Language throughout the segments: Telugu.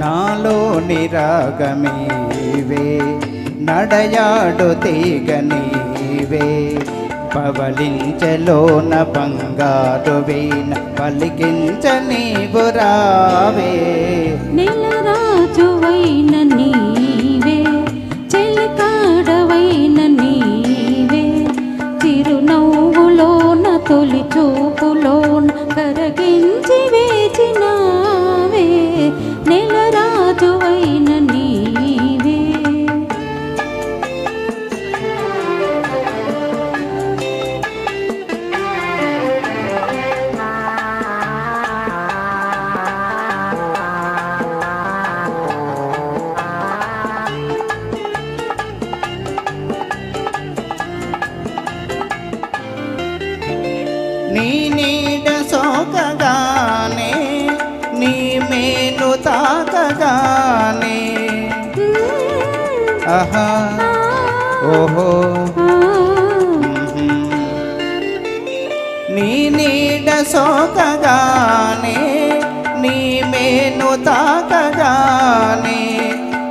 నాలో నిరాగమీవే? నడయాడు తీగ నీవే. పవలించలోన బంగారు వీణ పలికించ నీవు రావే. నెలరాజువైన నీవే చెలికాడవైన నీవే. చిరునవ్వులోన తొలిచు నీ మేను తాకగానే. ఆహా. ఓహో. నీ నీడ సోకగానే నీ మేను తాకగానే.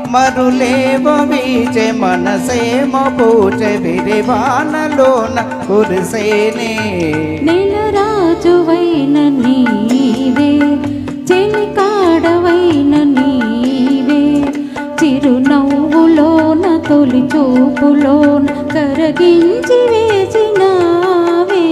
మరులేవో వీచే మనసేమో పూజ విరివానలోన కురిసేనే. నేను రాజువైన నీ నవ్వులోన తొలి చూపులోన కరగించి వేసినావే.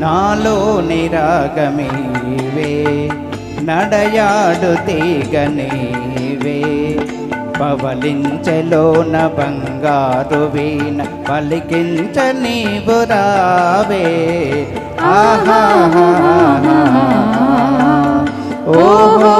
నాలో నిరాగమీవే? నడయాడు తీగనీవే పవలించలోన బంగారు వీణ పలికించ నీవు రావే. ఆహా ఓహో